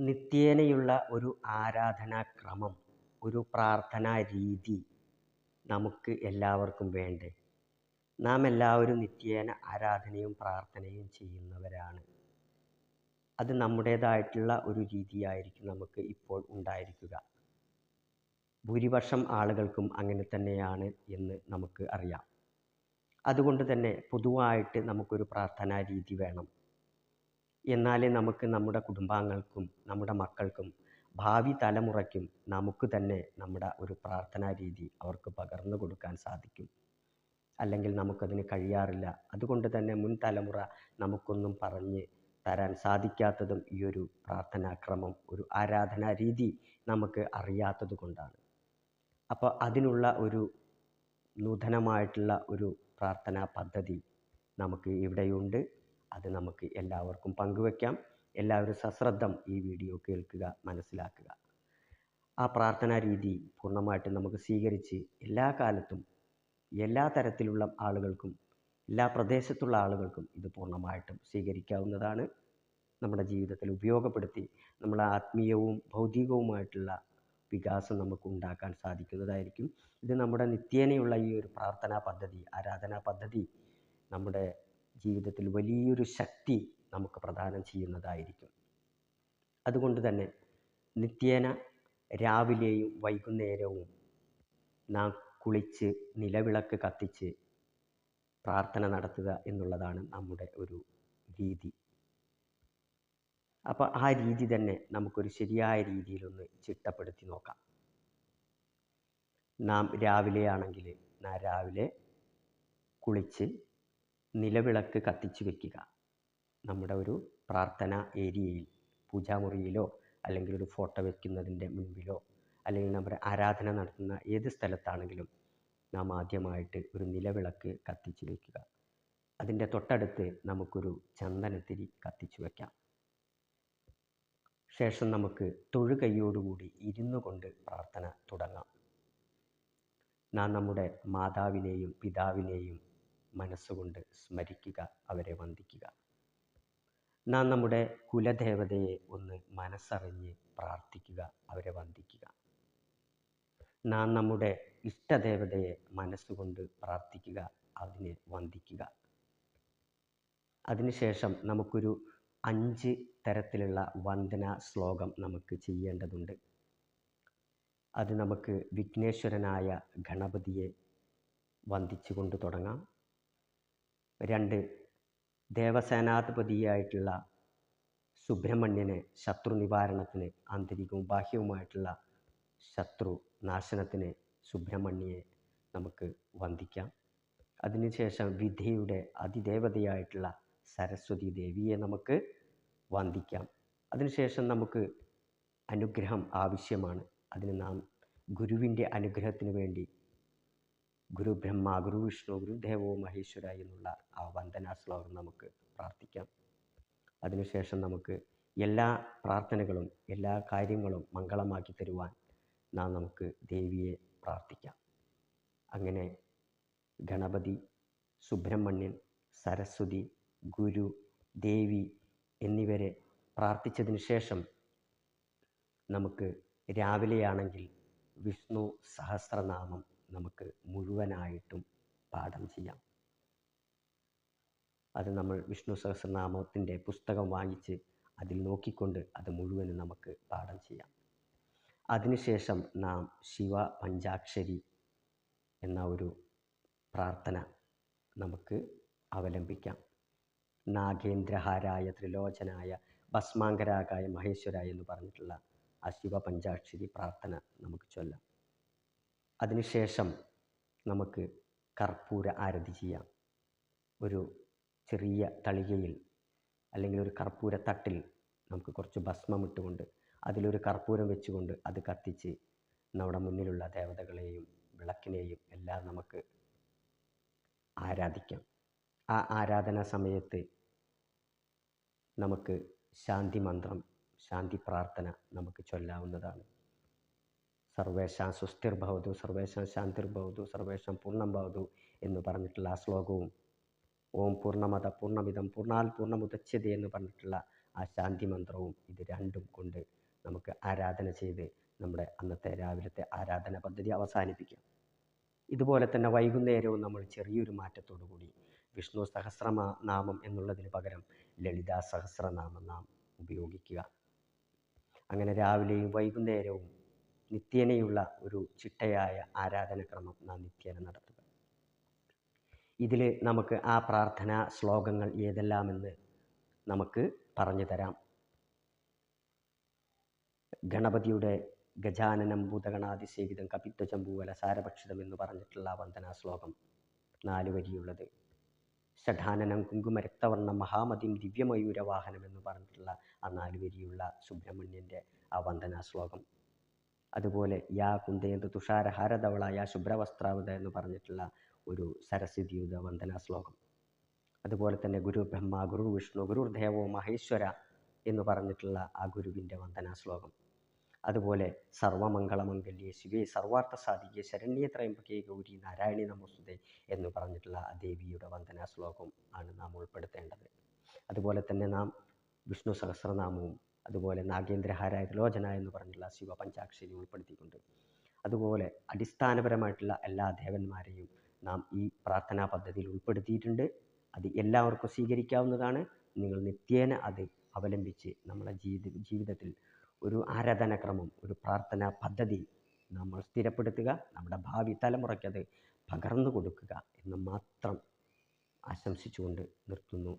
നിത്യേനയുള്ള ഒരു ആരാധനാക്രമം ഒരു പ്രാർത്ഥനാ രീതി നമുക്ക് എല്ലാവർക്കും വേണ്ടേ? നാം എല്ലാവരും നിത്യേന ആരാധനയും പ്രാർത്ഥനയും ചെയ്യുന്നവരാണ്. അത് നമ്മുടേതായിട്ടുള്ള ഒരു രീതിയായിരിക്കും നമുക്ക് ഇപ്പോൾ ഉണ്ടായിരിക്കുക. ഭൂരിപക്ഷം ആളുകൾക്കും അങ്ങനെ തന്നെയാണ് എന്ന് നമുക്ക് അറിയാം. അതുകൊണ്ട് തന്നെ പൊതുവായിട്ട് നമുക്കൊരു പ്രാർത്ഥനാ രീതി വേണം. എന്നാലേ നമുക്ക് നമ്മുടെ കുടുംബാംഗങ്ങൾക്കും നമ്മുടെ മക്കൾക്കും ഭാവി തലമുറയ്ക്കും നമുക്ക് തന്നെ നമ്മുടെ ഒരു പ്രാർത്ഥനാ രീതി അവർക്ക് പകർന്നു കൊടുക്കാൻ സാധിക്കും. അല്ലെങ്കിൽ നമുക്കതിന് കഴിയാറില്ല. അതുകൊണ്ട് തന്നെ മുൻ തലമുറ നമുക്കൊന്നും പറഞ്ഞ് തരാൻ സാധിക്കാത്തതും ഈ ഒരു പ്രാർത്ഥനാക്രമം ഒരു ആരാധനാ രീതി നമുക്ക് അറിയാത്തത് കൊണ്ടാണ്. അപ്പോൾ അതിനുള്ള ഒരു നൂതനമായിട്ടുള്ള ഒരു പ്രാർത്ഥനാ പദ്ധതി നമുക്ക് ഇവിടെയുണ്ട്. അത് നമുക്ക് എല്ലാവർക്കും പങ്കുവെക്കാം. എല്ലാവരും സശ്രദ്ധം ഈ വീഡിയോ കേൾക്കുക മനസ്സിലാക്കുക. ആ പ്രാർത്ഥനാ രീതി പൂർണമായിട്ടും നമുക്ക് സ്വീകരിച്ച് എല്ലാ കാലത്തും എല്ലാ തരത്തിലുള്ള ആളുകൾക്കും എല്ലാ പ്രദേശത്തുള്ള ആളുകൾക്കും ഇത് പൂർണമായിട്ടും സ്വീകരിക്കാവുന്നതാണ്. നമ്മുടെ ജീവിതത്തിൽ ഉപയോഗപ്പെടുത്തി നമ്മളെ ആത്മീയവും ഭൗതികവുമായിട്ടുള്ള വികാസം നമുക്ക് ഉണ്ടാക്കാൻ സാധിക്കുന്നതായിരിക്കും. ഇത് നമ്മുടെ നിത്യേനയുള്ള ഈ ഒരു പ്രാർത്ഥനാ പദ്ധതി ആരാധനാ പദ്ധതി നമ്മുടെ ജീവിതത്തിൽ വലിയൊരു ശക്തി നമുക്ക് പ്രദാനം ചെയ്യുന്നതായിരിക്കും. അതുകൊണ്ട് തന്നെ നിത്യേന രാവിലെയും വൈകുന്നേരവും നാം കുളിച്ച് നിലവിളക്ക് കത്തിച്ച് പ്രാർത്ഥന നടത്തുക എന്നുള്ളതാണ് നമ്മുടെ ഒരു രീതി. അപ്പോൾ ആ രീതി തന്നെ നമുക്കൊരു ശരിയായ രീതിയിലൊന്ന് ചിട്ടപ്പെടുത്തി നോക്കാം. നാം രാവിലെ ആണെങ്കിൽ നാം രാവിലെ കുളിച്ച് നിലവിളക്ക് കത്തിച്ച് വെക്കുക. നമ്മുടെ ഒരു പ്രാർത്ഥന ഏരിയയിൽ പൂജാമുറിയിലോ അല്ലെങ്കിൽ ഒരു ഫോട്ടോ വെക്കുന്നതിന്റെ മുൻപിലോ അല്ലെങ്കിൽ നമ്മുടെ ആരാധന നടത്തുന്ന ഏത് സ്ഥലത്താണെങ്കിലും നാം ആദ്യമായിട്ട് ഒരു നിലവിളക്ക് കത്തിച്ച് വയ്ക്കുക അതിന്റെ തൊട്ടടുത്ത് നമുക്കൊരു ചന്ദനത്തിരി കത്തിച്ചു വയ്ക്കാം ശേഷം നമുക്ക് തൊഴുകൈയോടുകൂടി ഇരുന്നു കൊണ്ട് പ്രാർത്ഥന തുടങ്ങാം. നാം നമ്മുടെ മാതാവിനെയും പിതാവിനെയും മനസ്സുകൊണ്ട് സ്മരിക്കുക അവരെ വന്ദിക്കുക. നാം നമ്മുടെ കുലദേവതയെ ഒന്ന് മനസ്സറിഞ്ഞ് പ്രാർത്ഥിക്കുക അവരെ വന്ദിക്കുക. നാം നമ്മുടെ ഇഷ്ടദേവതയെ മനസ്സുകൊണ്ട് പ്രാർത്ഥിക്കുക അതിനെ വന്ദിക്കുക. അതിനുശേഷം നമുക്കൊരു അഞ്ച് തരത്തിലുള്ള വന്ദന ശ്ലോകം നമുക്ക് ചെയ്യേണ്ടതുണ്ട്. അത് നമുക്ക് വിഘ്നേശ്വരനായ ഗണപതിയെ വന്ദിച്ചുകൊണ്ട് തുടങ്ങാം. രണ്ട് ദേവസേനാധിപതിയായിട്ടുള്ള സുബ്രഹ്മണ്യനെ ശത്രു നിവാരണത്തിന് ആന്തരികവും ബാഹ്യവുമായിട്ടുള്ള ശത്രു നാശനത്തിന് സുബ്രഹ്മണ്യയെ നമുക്ക് വന്ദിക്കാം. അതിനുശേഷം വിധിയുടെ അതിദേവതയായിട്ടുള്ള സരസ്വതി ദേവിയെ നമുക്ക് വന്ദിക്കാം. അതിനുശേഷം നമുക്ക് അനുഗ്രഹം ആവശ്യമാണ്. അതിന് നാം ഗുരുവിന്റെ അനുഗ്രഹത്തിന് വേണ്ടി ഗുരു ബ്രഹ്മ ഗുരു വിഷ്ണു ഗുരുദേവോ മഹേശ്വര എന്നുള്ള ആ വന്ദനാ ശ്ലോകം നമുക്ക് പ്രാർത്ഥിക്കാം. അതിനുശേഷം നമുക്ക് എല്ലാ പ്രാർത്ഥനകളും എല്ലാ കാര്യങ്ങളും മംഗളമാക്കി തരുവാൻ നാം നമുക്ക് ദേവിയെ പ്രാർത്ഥിക്കാം. അങ്ങനെ ഗണപതി സുബ്രഹ്മണ്യൻ സരസ്വതി ഗുരു ദേവി എന്നിവരെ പ്രാർത്ഥിച്ചതിന് ശേഷം നമുക്ക് രാവിലെയാണെങ്കിൽ വിഷ്ണു സഹസ്രനാമം നമുക്ക് മുഴുവനായിട്ടും പാഠം ചെയ്യാം. അത് നമ്മൾ വിഷ്ണു സഹസ്രനാമത്തിന്റെ പുസ്തകം വാങ്ങിച്ച് അതിൽ നോക്കിക്കൊണ്ട് അത് മുഴുവനും നമുക്ക് പാഠം ചെയ്യാം. അതിനുശേഷം നാം ശിവ പഞ്ചാക്ഷരി എന്ന ഒരു പ്രാർത്ഥന നമുക്ക് അവലംബിക്കാം. നാഗേന്ദ്രഹാരായ ത്രിലോചനായ ഭസ്മാങ്കരാകായ മഹേശ്വരായ എന്ന് പറഞ്ഞിട്ടുള്ള ആ ശിവ പഞ്ചാക്ഷരി പ്രാർത്ഥന നമുക്ക് ചൊല്ലാം. അതിനുശേഷം നമുക്ക് കർപ്പൂര ആരതി ചെയ്യാം. ഒരു ചെറിയ തളികയിൽ അല്ലെങ്കിൽ ഒരു കർപ്പൂര തട്ടിൽ നമുക്ക് കുറച്ച് ഭസ്മം ഇട്ടുകൊണ്ട് അതിലൊരു കർപ്പൂരം വെച്ചുകൊണ്ട് അത് കത്തിച്ച് നമ്മുടെ മുന്നിലുള്ള ദേവതകളെയും വിളക്കിനെയും എല്ലാം നമുക്ക് ആരാധിക്കാം. ആ ആരാധനാ സമയത്ത് നമുക്ക് ശാന്തി മന്ത്രം ശാന്തി പ്രാർത്ഥന നമുക്ക് ചൊല്ലാവുന്നതാണ്. സർവേഷാം സുസ്ഥിർഭവതു സർവേഷാം ശാന്തിർഭവതു സർവേഷാം പൂർണം ഭവതു എന്ന് പറഞ്ഞിട്ടുള്ള ആ ശ്ലോകവും ഓം പൂർണമത പൂർണമിതം പൂർണാൽ പൂർണമുദച്ഛത എന്ന് പറഞ്ഞിട്ടുള്ള ആ ശാന്തി മന്ത്രവും ഇത് രണ്ടും കൊണ്ട് നമുക്ക് ആരാധന ചെയ്ത് നമ്മുടെ അന്നത്തെ രാവിലത്തെ ആരാധന പദ്ധതി അവസാനിപ്പിക്കാം. ഇതുപോലെ തന്നെ വൈകുന്നേരവും നമ്മൾ ചെറിയൊരു മാറ്റത്തോടു കൂടി വിഷ്ണു സഹസ്രമാ നാമം എന്നുള്ളതിന് പകരം ലളിതാ സഹസ്രനാമം നാം ഉപയോഗിക്കുക. അങ്ങനെ രാവിലെയും വൈകുന്നേരവും നിത്യേനയുള്ള ഒരു ചിട്ടയായ ആരാധനക്രമം നാം നിത്യേന നടത്തുക. ഇതിൽ നമുക്ക് ആ പ്രാർത്ഥനാ ശ്ലോകങ്ങൾ ഏതെല്ലാമെന്ന് നമുക്ക് പറഞ്ഞു തരാം. ഗണപതിയുടെ ഗജാനനം ഭൂതഗണാതിസേവിതം കപിത്വചമ്പൂവല സാരഭക്ഷിതം എന്ന് പറഞ്ഞിട്ടുള്ള വന്ദനാ ശ്ലോകം നാല് വരിയുള്ളത്. ഷഠാനനം കുങ്കുമരക്തവർണം മഹാമതിം ദിവ്യമയൂരവാഹനം എന്ന് പറഞ്ഞിട്ടുള്ള ആ നാല് വരിയുള്ള സുബ്രഹ്മണ്യന്റെ ആ വന്ദനാ ശ്ലോകം. അതുപോലെ യാ കുന്ദേന്ദു തുഷാരഹാരധവള യാ ശുഭ്രവസ്ത്രാവത എന്ന് പറഞ്ഞിട്ടുള്ള ഒരു സരസ്വതിയുത വന്ദനാ ശ്ലോകം അതുപോലെ തന്നെ ഗുരു ബ്രഹ്മ ഗുരു വിഷ്ണു ഗുരു ദേവോ മഹേശ്വര എന്ന് പറഞ്ഞിട്ടുള്ള ആ ഗുരുവിന്റെ വന്ദനാ ശ്ലോകം അതുപോലെ സർവമംഗളമംഗല്യേ ശിവേ സർവാർത്ഥ സാധികെ ശരണ്യേ ത്രയംബകേ ഗൗരി നാരായണി നമോസ്തുതേ എന്ന് പറഞ്ഞിട്ടുള്ള ആ ദേവിയുടെ വന്ദനാ ശ്ലോകം ആണ് നാം ഉൾപ്പെടുത്തേണ്ടത്. അതുപോലെ തന്നെ നാം വിഷ്ണു സഹസ്രനാമവും അതുപോലെ നാഗേന്ദ്രഹാരായ ത്രിലോചന എന്ന് പറഞ്ഞിട്ടുള്ള ശിവ പഞ്ചാക്ഷരി ഉൾപ്പെടുത്തിക്കൊണ്ട്. അതുപോലെ അടിസ്ഥാനപരമായിട്ടുള്ള എല്ലാ ദേവന്മാരെയും നാം ഈ പ്രാർത്ഥനാ പദ്ധതിയിൽ ഉൾപ്പെടുത്തിയിട്ടുണ്ട്. അത് എല്ലാവർക്കും സ്വീകരിക്കാവുന്നതാണ്. നിങ്ങൾ നിത്യേന അത് അവലംബിച്ച് നമ്മുടെ ജീവിത ജീവിതത്തിൽ ഒരു ആരാധനാക്രമം ഒരു പ്രാർത്ഥനാ പദ്ധതി നമ്മൾ സ്ഥിരപ്പെടുത്തുക നമ്മുടെ ഭാവി തലമുറയ്ക്കത് പകർന്നു കൊടുക്കുക എന്ന് മാത്രം ആശംസിച്ചുകൊണ്ട് നിർത്തുന്നു.